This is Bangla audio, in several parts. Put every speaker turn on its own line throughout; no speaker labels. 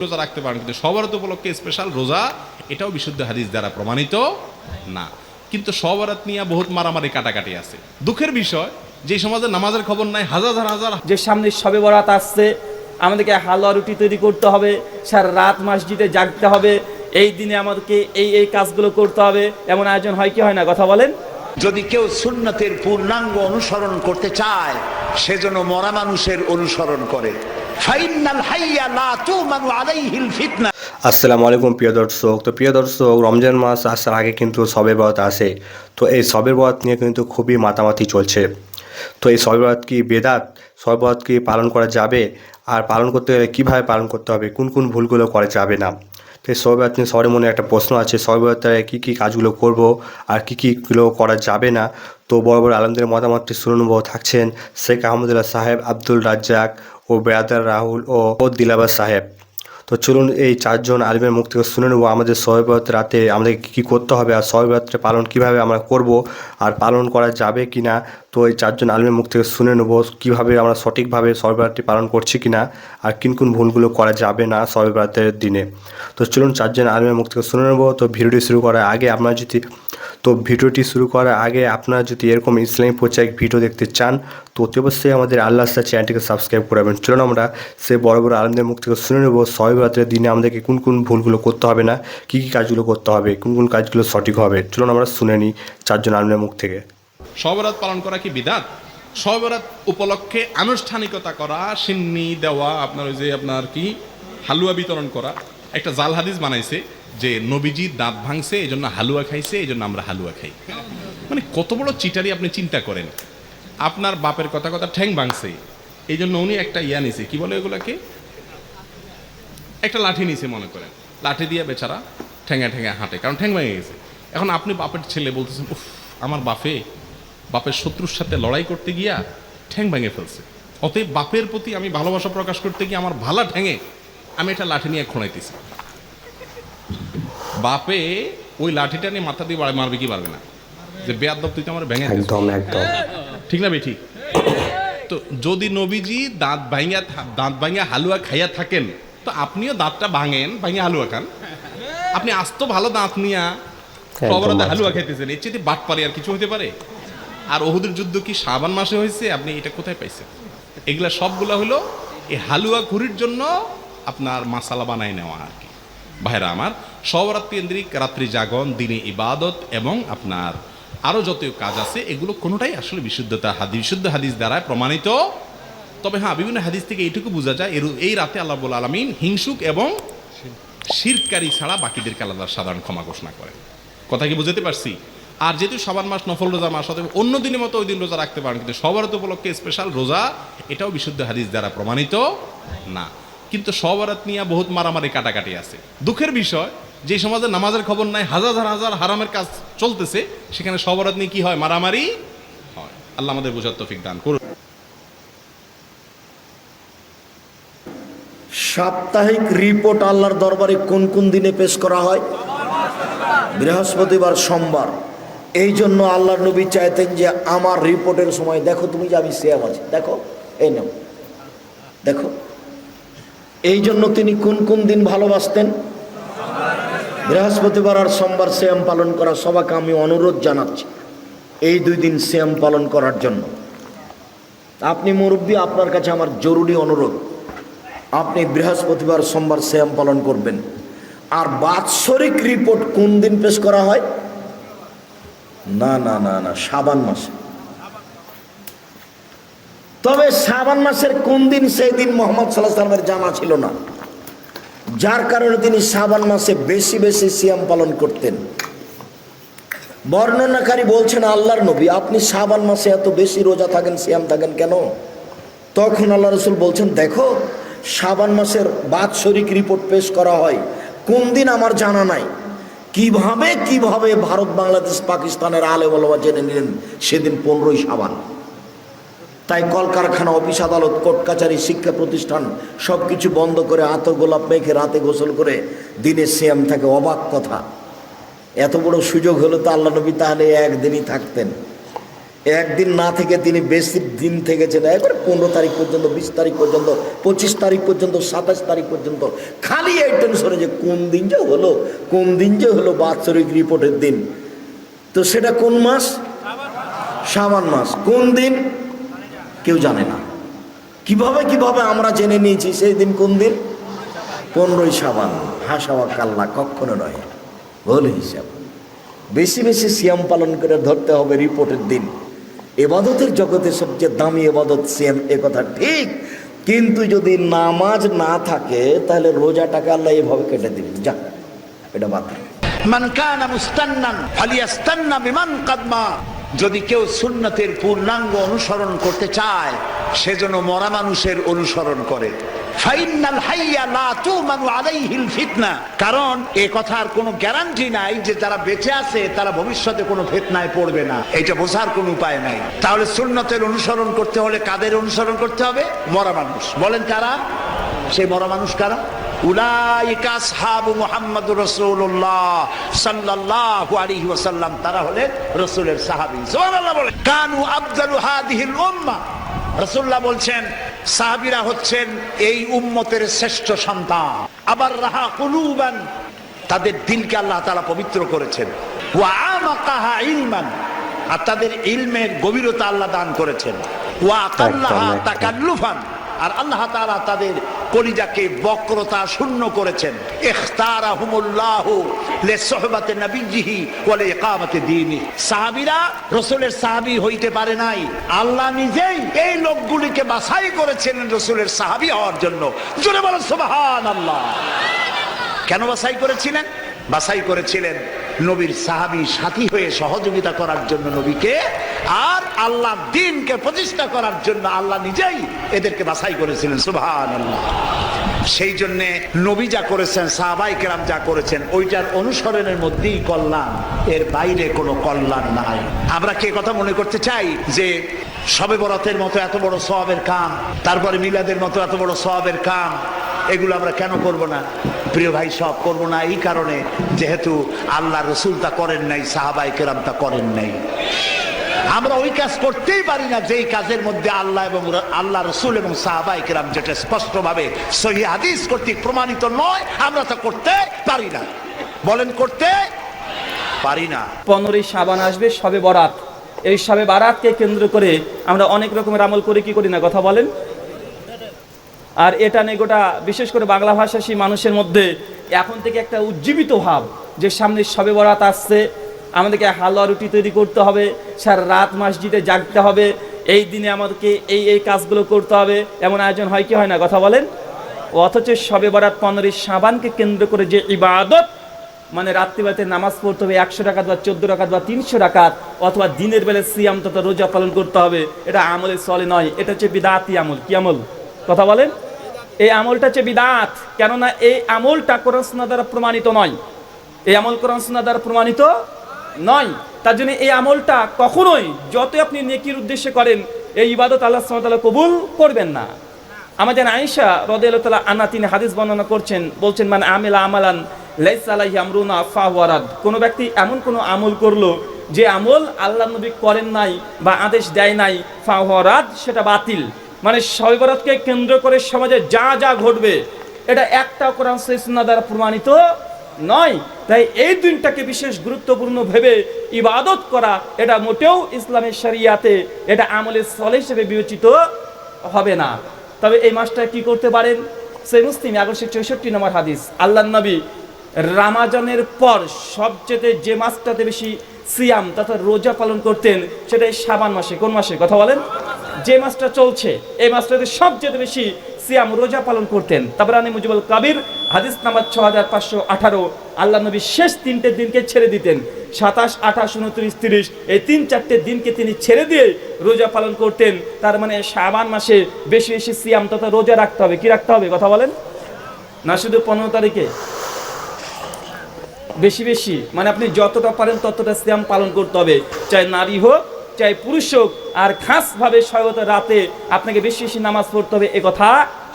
রোজা রাখতে পারেন কিন্তু সবরাত উপলক্ষে স্পেশাল রোজা এটাও বিশুদ্ধ হাদিস দ্বারা প্রমাণিত না। কিন্তু সবরাত নিয়ে বহুত মারামারি কাটাকাটি আছে। দুঃখের বিষয় যে সমাজে নামাজের খবর নাই হাজার হাজার হাজার
যে সামনে সবে বরাত আসছে আমাদেরকে হালুয়া রুটি তৈরি করতে হবে সারা রাত মসজিদে জাগতে হবে এই দিনে আমাদেরকে এই এই কাজগুলো করতে হবে এমন আয়োজন হয় কি হয় না? কথা বলেন।
যদি কেউ সুন্নতের পূর্ণাঙ্গ অনুসরণ করতে চায় সেজন্য মরা মানুষের অনুসরণ করে।
আসসালামু আলাইকুম প্রিয় দর্শক। তো প্রিয় দর্শক, রমজান মাস আসার আগে কিন্তু সবে বরাত আসে তো এই সবে বরাত নিয়ে কিন্তু খুবই মাতামাতি চলছে। তো এই সবে বরাত কি বেদাত? সবে বরাত কি পালন করা যাবে? আর পালন করতে গেলে কীভাবে পালন করতে হবে? কোন কোন ভুলগুলো করা যাবে না? তো এই সবে বরাত নিয়ে সবার মনে একটা প্রশ্ন আছে। সবে বরাতে কী কী কাজগুলো করব? আর কী কীগুলো করা যাবে না? তো বড় বড় আলমদের মতামতটি শুনে নেব থাকছেন শেখ আহমদুল্লাহ সাহেব আব্দুল রাজ্জাক ও বেয়াদার রাহুল ও ও দিলাবার সাহেব। তো চলুন এই চারজন আলিমের মুখ থেকে শুনে নেব আমাদের সহবরাত রাতে আমাদের কী করতে হবে আর সহবরাত্রে পালন কীভাবে আমরা করব আর পালন করা যাবে কি না। তো এই চারজন আলিমের মুখ থেকে শুনে নেব কীভাবে আমরা সঠিকভাবে সহবরাত্রি পালন করছি কি না আর কিন কোন ভুলগুলো করা যাবে না সহবরাতের দিনে। তো চলুন চারজন আলিমের মুখ থেকে শুনে নেব। তো ভিডিওটি শুরু করার আগে আপনারা যদি তো ভিডিওটি শুরু করার আগে আপনারা যদি এরকম ইসলামিক পর্যায়ে ভিডিও দেখতে চান, তো অতি অবশ্যই আমাদের আল্লাহ সার চ্যানেলটিকে সাবস্ক্রাইব করবেন চলুন আমরা সে বড় বড় আলমদের মুখ থেকে শুনে নেব সহবরাত্রের দিনে আমাদেরকে কোন কোন ভুলগুলো করতে হবে না, কী কী কাজগুলো করতে হবে, কোন কোন কাজগুলো সঠিক হবে। চলুন আমরা শুনে নিই চারজন আলমের মুখ থেকে।
সবরাত পালন করা কি বিদাত সবরাত উপলক্ষে আনুষ্ঠানিকতা করা, সিন্নি, দেওয়া, আপনার ওই যে আপনার কি, হালুয়া বিতরণ করা, একটা জাল হাদিস বানাইছে। যে নবীজি দাঁত ভাঙছে এই জন্য হালুয়া খাইছে এই জন্য আমরা হালুয়া খাই। মানে কত বড় চিটারি আপনি চিন্তা করেন। আপনার বাপের কথা কথা ঠ্যাং ভাঙছে এই জন্য উনি একটা ইয়া নিছে, কি বলে এগুলাকে একটা লাঠি নিছে মনে করেন। লাঠি দিয়ে বেচারা ঠেঙে ঠেঙে হাঁটে, কারণ ঠ্যাং ভেঙে গেছে। এখন আপনি বাপের ছেলে বলতেছেন, উফ, আমার বাপে, বাপের শত্রুর সাথে লড়াই করতে গিয়া ঠ্যাং ভেঙে ফেলছে। অতএব বাপের প্রতি আমি ভালোবাসা প্রকাশ করতে গিয়ে আমার ভালা ঠ্যাঙে আমি এটা লাঠি নিয়ে খোঁড়াইতেছি। বাপে ওই লাঠিটা নিয়ে মাথা দিয়ে বাড়ি মারবে কি পারবে না? যে বেয়াদব তুই তো আমার ভেঙে
একদম একদম।
ঠিক না বেঠিক তো যদি নবীজি দাঁত ভাঙিয়া দাঁত ভাঙিয়া হালুয়া খাইয়া থাকেন তো আপনিও দাঁতটা ভাঙেন ভাঙিয়া হালুয়া খান। আপনি আস্ত ভালো দাঁত নিয়া সবরাতে হালুয়া খাইতেছেন এর চেয়ে বাট পারে আর কিছু হতে পারে? আর ওহুদের যুদ্ধ কি শ্রাবণ মাসে হয়েছে? আপনি এটা কোথায় পাইছেন? এগুলা সবগুলা হলো এই হালুয়া ঘুরির জন্য আপনার মাসালা বানায় নেওয়া আর কি। ভাইরা আমার সবরাত্রি কেন্দ্রিক রাত্রি জাগন, দিনে ইবাদত এবং আপনার আরও যত কাজ আছে, এগুলো কোনোটাই আসলে বিশুদ্ধতা হাদিস বিশুদ্ধ হাদিস দ্বারা প্রমাণিত। তবে হ্যাঁ বিভিন্ন হাদিস থেকে এইটুকু বোঝা যায়, এর, এই রাতে আল্লাহ আলমিন হিংসুক এবং শিরকারী ছাড়া বাকিদেরকে আলাদা সাধারণ ক্ষমা ঘোষণা করেন। কথা কি বুঝতে পারছি? আর যেহেতু সবার মাস, নফল রোজা মাস, অতএব অন্য দিনের মতো ওই দিন রোজা রাখতে পারেন, কিন্তু সবরাত উপলক্ষে স্পেশাল রোজা, এটাও বিশুদ্ধ হাদিস দ্বারা প্রমাণিত না। কিন্তু সবরাত নিয়ে বহুত মারামারি কাটাকাটি আছে। দুঃখের বিষয়, যে সমাজে নামাজের খবর নাই, হাজার হাজার হারামের কাজ চলতেছে, সেখানে সবরাত নিয়ে কি হয়? মারামারি হয়। আল্লাহ আমাদের বোঝার তফিক দান করুন।
সাপ্তাহিক রিপোর্ট আল্লাহর দরবারে কোন কোন দিনে পেশ করা হয়? বৃহস্পতিবার সোমবার। এই জন্য আল্লাহর নবী চাইতেন যে আমার রিপোর্টের সময়, দেখো তুমি যে আমি সেম আছি। দেখো, এই নাও। দেখো। এই জন্য তিনি কোন কোন দিন ভালোবাসতেন? বৃহস্পতিবার আর সোমবার শ্যাম পালন করা সবাকে আমি অনুরোধ জানাচ্ছি এই দুই দিন শ্যাম পালন করার জন্য। আপনি মুরব্বী, আপনার কাছে আমার জরুরি অনুরোধ। আপনি বৃহস্পতিবার, সোমবার শ্যাম পালন করবেন। আর বাৎসরিক রিপোর্ট কোন দিন পেশ করা হয়? না না না না, সাবান মাসে। তবে সাবান মাসের কোন দিন সেই দিন মোহাম্মদ সাল্লাহ সাল্লামের জানা ছিল না। যার কারণে তিনি সাবান মাসে বেশি বেশি সিয়াম পালন করতেন। বর্ণনাকারী বলছেন, আল্লাহর নবী, আপনি সাবান মাসে এত বেশি রোজা থাকেন, সিয়াম থাকেন কেন? তখন আল্লাহ রসুল বলছেন, দেখো সাবান মাসের বাৎসরিক রিপোর্ট পেশ করা হয়। কোন দিন আমার জানা নাই। কীভাবে কীভাবে ভারত, বাংলাদেশ, পাকিস্তানের আলে বলবা জেনে নিলেন সেদিন পনেরোই সাবান তাই কলকারখানা, অফিস আদালত, কোর্ট কাছারি শিক্ষা প্রতিষ্ঠান সব কিছু বন্ধ করে আতর গোলাপ মেখে রাতে গোসল করে দিনে সিয়াম থাকে। অবাক কথা। এত বড় সুযোগ হলো তো আল্লাহ নবী তাহলে একদিনই থাকতেন। একদিন না থেকে তিনি বেশি দিন থেকেছেন। একবার পনেরো তারিখ পর্যন্ত, বিশ তারিখ পর্যন্ত, পঁচিশ তারিখ পর্যন্ত, সাতাশ তারিখ পর্যন্ত খালি এই টেনশনে যে কোন দিন যে হলো, কোন দিন যে হলো বাৎসরিক রিপোর্টের দিন। তো সেটা কোন মাস। সাবান মাস। কোন দিন? কেউ জানে না। কীভাবে কীভাবে আমরা জেনে নিয়েছি সেই দিন কোন দিন? পনেরোই সাবান হাসাওয়া কাল্লা, কখনো নয়। ভুল হিসাব। বেশি বেশি সিয়াম পালন করে ধরতে হবে রিপোর্টের দিন। এবাদতের জগতে সবচেয়ে দামি এবাদত সিয়াম, এ কথা ঠিক। কিন্তু যদি নামাজ না থাকে, তাহলে রোজাটাকে আল্লাহ এভাবে কেটে দিবেন। যা, এটা বাদ দিন।
মান কানা মুস্তান্নান, ফালিয়াস্তান্না বিমান কাদমা। যদি কেউ সুন্নতের পূর্ণাঙ্গ অনুসরণ করতে চায় সেজন্য মরা মানুষের অনুসরণ করে। কারণ এ কথার কোনো গ্যারান্টি নাই যে যারা বেঁচে আছে, তারা ভবিষ্যতে কোনো ফিতনায় পড়বে না। এটা বোঝার কোনো উপায় নাই। তাহলে সুন্নতের অনুসরণ করতে হলে কাদের অনুসরণ করতে হবে? মরা মানুষ। বলেন কারা? সেই মরা মানুষ কারা? উলাইকা আসহাবু মুহাম্মদুর রাসূলুল্লাহ সাল্লাল্লাহু আলাইহি ওয়াসাল্লাম। তারা হলেন রাসূলের সাহাবী। সুবহানাল্লাহ বলেন কানু আফজালু হাদিহিল উম্মাহ রাসূলুল্লাহ বলছেন সাহাবীরা হচ্ছেন এই উম্মতের শ্রেষ্ঠ সন্তান। আবার রাহা কুলুবান। তাদের দিলকে আল্লাহ তাআলা পবিত্র করেছেন। ওয়া আমাকাহা ইলমান। আর তাদের ইলমের গভীরতা আল্লাহ দান করেছেন। ওয়া আকাল্লাহা। তাকাল্লুফান। আর আল্লাহ তাআলা তাদের কলিজাকে বক্রতা শূন্য করেছেন। সাহাবীরা রাসূলের সাহাবী হইতে পারে নাই। আল্লাহ নিজেই এই লোকগুলিকে বাছাই করেছিলেন রাসূলের সাহাবী হওয়ার জন্য। জোরে বলেন সুবহানাল্লাহ। কেন বাছাই করেছিলেন? বাছাই করেছিলেন নবীর সাহাবী সাথী হয়ে সহযোগিতা করার জন্য নবীকে আর আল্লাহ দিনকে প্রতিষ্ঠা করার জন্য আল্লাহ নিজেই এদেরকে বাছাই করেছিলেন সুবহান সেই জন্যে নবী যা করেছেন, সাহাবাই কেরাম যা করেছেন, ওইটার অনুসরণের মধ্যেই কল্যাণ, এর বাইরে কোনো কল্যাণ নাই। আমরা কে কথা মনে করতে চাই যে সবে বরাতের মতো এত বড় সওয়াবের কাম, তারপরে মিলাদের মতো এত বড় সওয়াবের কাম, এগুলো আমরা কেন করব না? প্রিয় ভাই, সব করব না। এই কারণে যেহেতু আল্লাহ রসুল তা করেন নাই সাহাবাই কেরাম তা করেন নাই। আমরা ওই কাজ করতেই পারি না যেই কাজের মধ্যে আল্লাহ এবং আল্লাহ রসুল এবং সাহাবাই কেরাম যেটা স্পষ্টভাবে সহি হাদিস কর্তৃক প্রমাণিত নয়, আমরা তা করতে পারি না। বলেন, করতে পারি না।
পনেরোই সাবান আসবে, সবে বরাত। এই সবে বারাতকে কেন্দ্র করে আমরা অনেক রকমের আমল করে, কি করি না, কথা বলেন? আর এটা নিয়ে গোটা, বিশেষ করে বাংলা ভাষাসী মানুষের মধ্যে এখন থেকে একটা উজ্জীবিত ভাব যে সামনে সবে বরাত আসছে, আমাদেরকে হালুয়া রুটি তৈরি করতে হবে, সারা রাত মসজিদে জাগতে হবে, এই দিনে আমাদেরকে এই এই কাজগুলো করতে হবে। এমন আয়োজন হয় কি হয় না? কথা বলেন। অথচ সবে বরাত পনেরোই সাবানকে কেন্দ্র করে যে ইবাদত মানে রাত্রিবেলাতে নামাজ পড়তে হবে একশো টাকা বা চোদ্দ টাকা বা তিনশো টাকা, অথবা দিনের বেলায় সিয়াম তথা রোজা পালন করতে হবে, এটা আমলে চলে নয়, এটা হচ্ছে বিদাতি আমল। কি আমল? কথা বলেন? এই আমলটা হচ্ছে বিদাত, কেননা এই আমলটা কোরআন দ্বারা প্রমাণিত নয়। এই আমল কোরআন দ্বারা প্রমাণিত নয়। তার জন্য এই আমলটা কখনোই যতই আপনি নেকির উদ্দেশ্যে করেন, এই ইবাদত আল্লাহ সুবহানাহু কবুল করবেন না। আমাদের আয়েশা রদিয়াল্লাহু তাআলা আনা তিনি হাদিস বর্ণনা করছেন, বলছেন মানে আমেলা আমালান লাইসা আলাইহি আমরুনা ফাওয়ারাদ কোন ব্যক্তি এমন কোন আমল করল যে আমল আল্লাহ নবী করেন নাই বা আদেশ দেয় নাই ফাওয়ারাদ সেটা বাতিল। মানে শৈবরাতকে কেন্দ্র করে সমাজে যা যা ঘটবে, এটা একটা কোরআন সুন্নাহ দ্বারা প্রমাণিত নয়। তাই এই দিনটাকে বিশেষ গুরুত্বপূর্ণ ভেবে ইবাদত করা, এটা মোটেও ইসলামের শরিয়াতে এটা আমলের স্থল হিসেবে বিবেচিত হবে না। তবে এই মাসটা কি করতে পারেন? সেই মুসলিম এগারোশো চৌষট্টি নম্বর হাদিস। আল্লাহ নবী রামাজানের পর সবচেয়ে যে মাসটাতে বেশি সিয়াম, তথা রোজা পালন করতেন সেটা এই সাবান মাসে। কোন মাসে? কথা বলেন। যে মাসটা চলছে, এই মাসটাতে সবচেয়ে বেশি সিয়াম রোজা পালন করতেন। তাবরানি মুজিবুল কাবির, হাদিস নাম্বার ছ হাজার পাঁচশো আঠারো। আল্লাহ নবী শেষ তিনটে দিনকে ছেড়ে দিতেন। সাতাশ, আঠাশ, উনত্রিশ, তিরিশ, এই তিন চারটে দিনকে তিনি ছেড়ে দিয়ে রোজা পালন করতেন। তার মানে শাবান মাসে বেশি বেশি সিয়াম তথা রোজা রাখতে হবে। কি রাখতে হবে? কথা বলেন। না, শুধু পনেরো তারিখে। বেশি বেশি। মানে আপনি যতটা পারেন ততটা সিয়াম পালন করতে হবে। চাই নারী হোক চাই পুরুষ হোক, আর খাসভাবে সয়গত রাতে আপনাকে বেশি বেশি নামাজ পড়তে হবে, এ কথা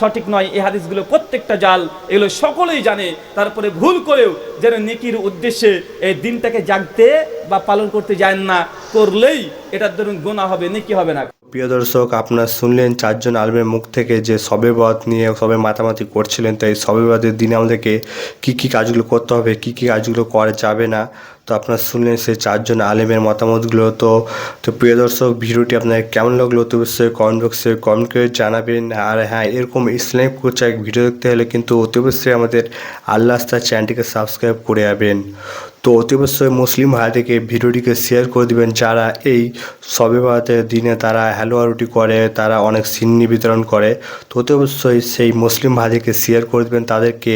সঠিক নয়। এই হাদিসগুলো প্রত্যেকটা জাল, এগুলো সকলেই জানে। তারপরে ভুল করেও যেন নেকির উদ্দেশ্যে এই দিনটাকে জাগতে বা পালন করতে যায় না, করলেই এটার ধরুন গোনা হবে, নেকি হবে না।
প্রিয় দর্শক, আপনারা শুনলেন চারজন আলমের মুখ থেকে যে সবে বরাত নিয়ে সবে মাতামাতি করছিলেন। তাই সবে বরাতের দিনে আমাদেরকে কী কী কাজগুলো করতে হবে, কী কী কাজগুলো করা যাবে না, তো আপনারা শুনলেন সেই চারজন আলেমের মতামতগুলো। তো তো প্রিয় দর্শক, ভিডিওটি আপনার কেমন লাগল অবশ্যই কমেন্ট বক্সে কমেন্ট করে জানাবেন। আর হ্যাঁ এরকম ইসলামিক কোচাক ভিডিও দেখতে হলে কিন্তু অতি অবশ্যই আমাদের আল্লাহ চ্যানেলটিকে সাবস্ক্রাইব করে যাবেন। তো অতি অবশ্যই মুসলিম ভাইদেরকে ভিডিওটিকে শেয়ার করে দিবেন। যারা এই সবে ভারতের দিনে তারা হালুয়া রুটি করে, তারা অনেক সিন্নি বিতরণ করে, তো অতি অবশ্যই সেই মুসলিম ভাইদেরকে শেয়ার করে দেবেন, তাদেরকে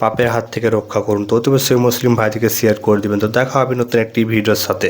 পাপের হাত থেকে রক্ষা করুন। তো অতি অবশ্যই মুসলিম ভাইদেরকে শেয়ার করে দিবেন। তো দেখা হবে নতুন একটি ভিডিওর সাথে।